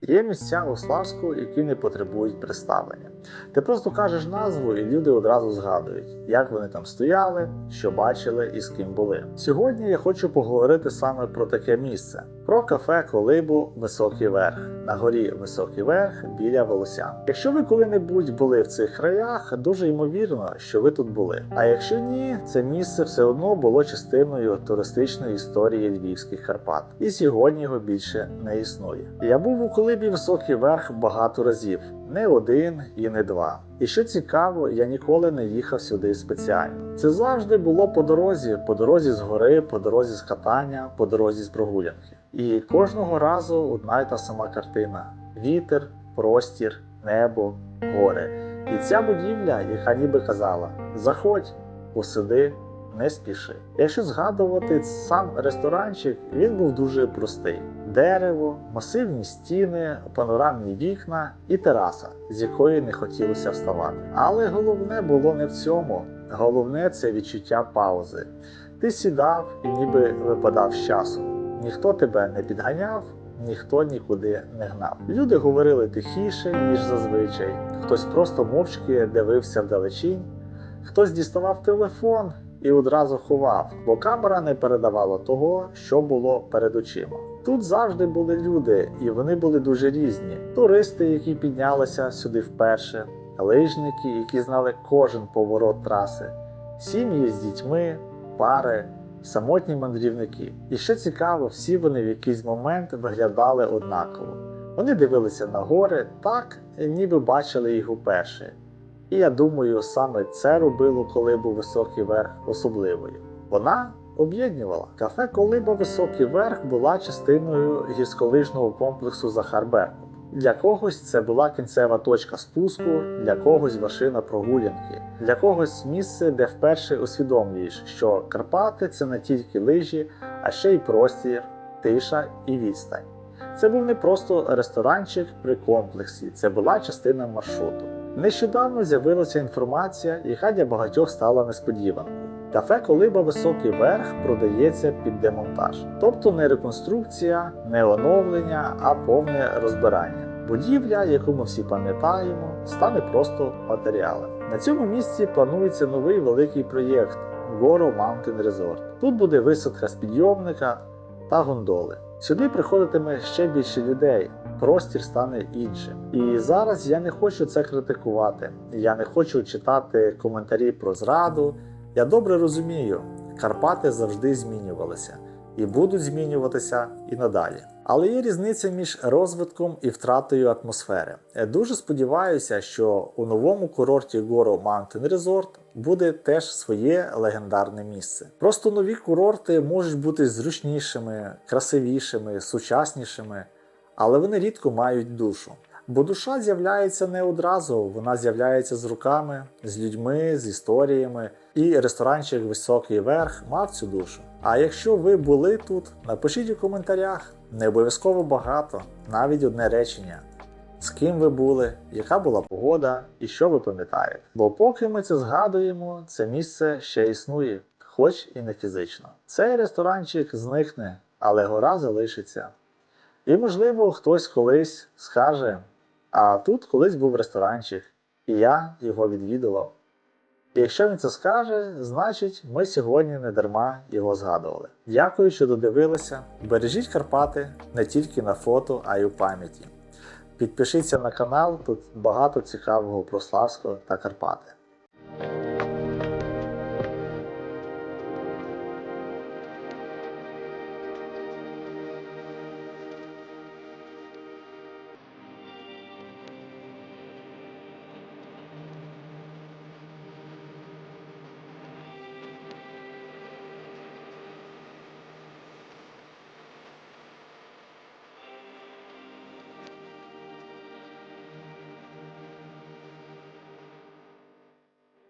Є місця у Славську, які не потребують представлення. Ти просто кажеш назву, і люди одразу згадують, як вони там стояли, що бачили і з ким були. Сьогодні я хочу поговорити саме про таке місце: про кафе Колибу Високий Верх на горі Високий Верх біля Волосян. Якщо ви коли-небудь були в цих краях, дуже ймовірно, що ви тут були. А якщо ні, це місце все одно було частиною туристичної історії Львівських Карпат, і сьогодні його більше не існує. Я був у Колибі Високий Верх багато разів, не один і не два. І що цікаво, я ніколи не їхав сюди спеціально. Це завжди було по дорозі, по дорозі з гори, по дорозі з катання, по дорозі з прогулянки. І кожного разу одна й та сама картина: вітер, простір, небо, гори. І ця будівля, яка ніби казала: заходь, посиди, не спіши. Якщо згадувати сам ресторанчик, він був дуже простий: дерево, масивні стіни, панорамні вікна і тераса, з якої не хотілося вставати. Але головне було не в цьому. Головне це відчуття паузи. Ти сідав і ніби випадав з часу. Ніхто тебе не підганяв, ніхто нікуди не гнав. Люди говорили тихіше, ніж зазвичай. Хтось просто мовчки дивився вдалечінь, хтось діставав телефон і одразу ховав, бо камера не передавала того, що було перед очима. Тут завжди були люди, і вони були дуже різні: туристи, які піднялися сюди вперше, лижники, які знали кожен поворот траси, сім'ї з дітьми, пари, самотні мандрівники. І ще цікаво, всі вони в якийсь момент виглядали однаково. Вони дивилися на гори так, ніби бачили їх уперше. І я думаю, саме це робило колибу Високий Верх особливою. Вона об'єднувала. Кафе Колиба Високий Верх була частиною гірськолижного комплексу Захар Беркут. Для когось це була кінцева точка спуску, для когось вершина прогулянки, для когось місце, де вперше усвідомлюєш, що Карпати це не тільки лижі, а ще й простір, тиша і відстань. Це був не просто ресторанчик при комплексі, це була частина маршруту. Нещодавно з'явилася інформація, яка для багатьох стала несподіванкою. Кафе Колиба Високий Верх продається під демонтаж, тобто не реконструкція, не оновлення, а повне розбирання. Будівля, яку ми всі пам'ятаємо, стане просто матеріалом. На цьому місці планується новий великий проєкт Goro Mountain Resort. Тут буде висадка з підйомника та гондоли. Сюди приходитиме ще більше людей, простір стане іншим. І зараз я не хочу це критикувати. Я не хочу читати коментарі про зраду. Я добре розумію, Карпати завжди змінювалися і будуть змінюватися і надалі. Але є різниця між розвитком і втратою атмосфери. Я дуже сподіваюся, що у новому курорті Горо Mountain Resort буде теж своє легендарне місце. Просто нові курорти можуть бути зручнішими, красивішими, сучаснішими, але вони рідко мають душу. Бо душа з'являється не одразу, вона з'являється з руками, з людьми, з історіями. І ресторанчик Високий Верх мав цю душу. А якщо ви були тут, напишіть у коментарях. Не обов'язково багато, навіть одне речення. З ким ви були, яка була погода і що ви пам'ятаєте. Бо поки ми це згадуємо, це місце ще існує, хоч і не фізично. Цей ресторанчик зникне, але гора залишиться. І, можливо, хтось колись скаже: а тут колись був ресторанчик, і я його відвідував. Якщо він це скаже, значить ми сьогодні не дарма його згадували. Дякую, що додивилися. Бережіть Карпати не тільки на фото, а й у пам'яті. Підпишіться на канал, тут багато цікавого про Славського та Карпати.